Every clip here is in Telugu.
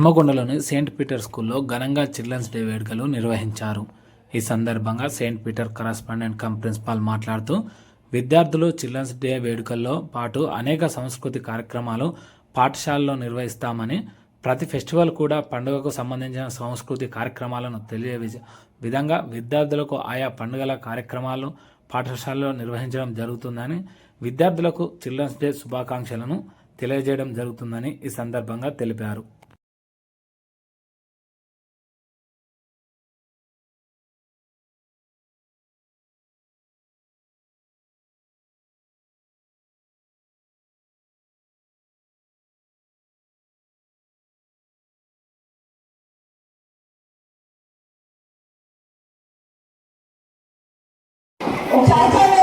హన్మకొండలోని సెయింట్ పీటర్ స్కూల్లో ఘనంగా చిల్డ్రన్స్ డే వేడుకలు నిర్వహించారు. ఈ సందర్భంగా saint Peter correspondent cum principal మాట్లాడుతూ విద్యార్థులు చిల్డ్రన్స్ డే వేడుకల్లో పాటు అనేక సంస్కృతి కార్యక్రమాలు పాఠశాలలో నిర్వహిస్తామని ప్రతి ఫెస్టివల్ కూడా పండుగకు సంబంధించిన సంస్కృతి కార్యక్రమాలను తెలియ విధంగా విద్యార్థులకు ఆయా పండుగల కార్యక్రమాలు పాఠశాలలో నిర్వహించడం జరుగుతుందని విద్యార్థులకు చిల్డ్రన్స్ డే శుభాకాంక్షలను తెలియజేయడం జరుగుతుందని ఈ సందర్భంగా తెలిపారు. 我们下见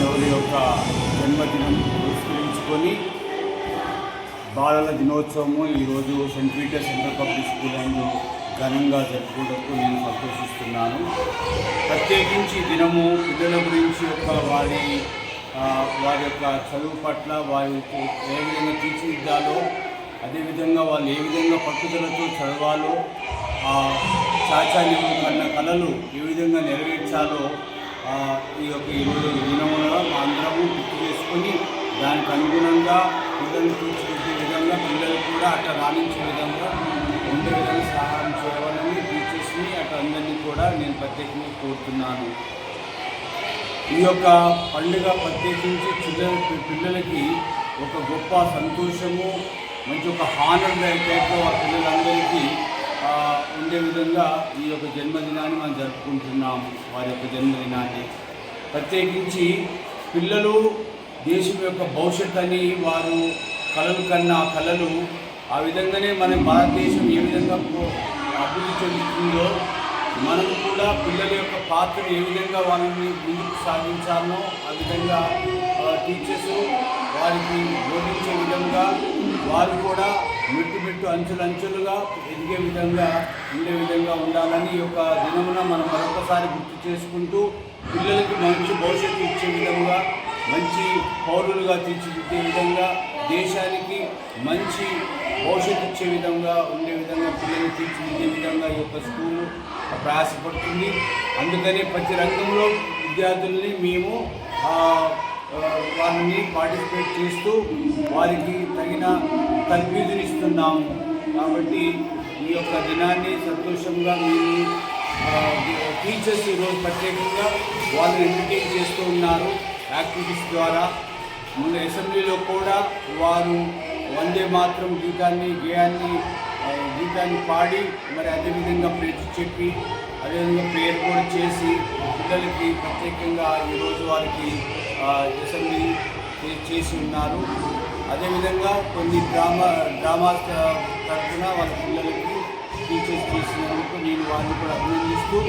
నెహ్రూ యొక్క జన్మదినం పురస్కరించుకొని బాలల దినోత్సవము ఈరోజు saint Peter central public school అందు ఘనంగా జరుపుకుంటూ నేను సంతోషిస్తున్నాను. ప్రత్యేకించి దినము పిల్లల గురించి యొక్క వారి వారి యొక్క చదువు పట్ల వారి ఏ విధంగా తీర్చిదిద్దాలో అదేవిధంగా వాళ్ళు ఏ విధంగా పట్టుదలతో చదవాలో ఆ కన్న కళలు ఏ విధంగా నెరవేర్చాలో ఈ యొక్క ఈరోజు దినమున అందరము గుర్తు చేసుకొని దానికి అనుగుణంగా పిల్లల్ని తీర్చిదిద్దే విధంగా పిల్లలు కూడా అట్లా రాణించే విధంగా ఉండే విధంగా సహాయం చేయాలని టీచర్స్ని అట్లా అందరినీ కూడా నేను ప్రత్యేకంగా కోరుతున్నాను. ఈ యొక్క పండుగ ప్రత్యేకించి చిన్న పిల్లలకి ఒక గొప్ప సంతోషము మంచి ఒక హానర్ టైప్లో ఆ పిల్లలందరికీ విధంగా ఈ యొక్క జన్మదినాన్ని మనం జరుపుకుంటున్నాము. వారి యొక్క జన్మదినాన్ని. ప్రత్యేకించి పిల్లలు దేశం యొక్క భవిష్యత్ అని వారు కలలు కన్నా కళలు ఆ విధంగానే మన భారతదేశం ఏ విధంగా అభివృద్ధి చెందుతుందో మనం కూడా పిల్లల యొక్క పాత్ర ఏ విధంగా వాళ్ళని ముందుకు సాగించాలో ఆ విధంగా టీచర్స్ వారికి బోధించే విధంగా వారు కూడా మెట్టు మెట్టు అంచులు అంచులుగా ఎదిగే విధంగా ఉండే విధంగా ఉండాలని ఈ యొక్క దినమున మనం మరొకసారి గుర్తు చేసుకుంటూ పిల్లలకి మంచి భవిష్యత్తు ఇచ్చే విధంగా మంచి పౌరులుగా తీర్చిదిద్దే విధంగా దేశానికి మంచి భవిష్యత్తు ఇచ్చే విధంగా ఉండే విధంగా పిల్లలు తీర్చిదిద్దే విధంగా ఈ యొక్క స్కూలు ప్రయాసపడుతుంది. అందుకనే ప్రతి రంగంలో విద్యార్థుల్ని మేము వారిని పార్టిసిపేట్ చేస్తూ వారికి తగిన తర్ఫీదునిస్తున్నాము కాబట్టి ఈ యొక్క దినాన్ని సంతోషంగా మీరు టీచర్స్ ఈరోజు ప్రత్యేకంగా వాళ్ళు ఎంటర్టైన్ చేస్తూ ఉన్నారు యాక్టివిటీస్ ద్వారా. ముందు అసెంబ్లీలో కూడా వారు వందే మాత్రం గీతాన్ని గేయాన్ని గీతాన్ని పాడి మరి అదేవిధంగా ప్రేర్చి చెప్పి అదేవిధంగా ప్రేయర్ కూడా చేసి పిల్లలకి ప్రత్యేకంగా ఈరోజు వారికి ఆ, అసెంబ్లీ చేసి ఉన్నారు. అదేవిధంగా కొన్ని డ్రామా డ్రామా తరఫున వాళ్ళ పిల్లలకి టీచర్స్ చేసినందుకు నేను వారిని కూడా అభినందిస్తూ